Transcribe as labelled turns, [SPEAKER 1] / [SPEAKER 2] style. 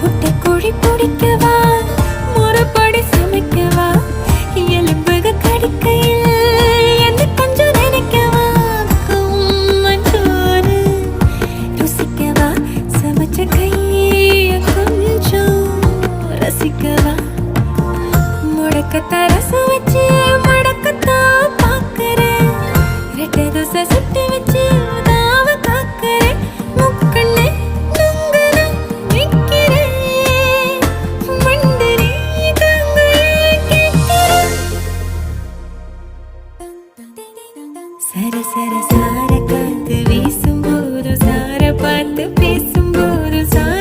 [SPEAKER 1] முட்டை குழி பிடிக்கவா முறைப்படி சமைக்கவா? எலும்புக கடிக்கையில் என்ன கொஞ்சம் நினைக்கவா? மஞ்சோறு ருசிக்கவா? சமைச்ச கைய கொஞ்சம் ரசிக்கவா? முடக்கத்த ரசம் சர சார காத்து வீசும்போது சார பார்த்து பேசும்போது சார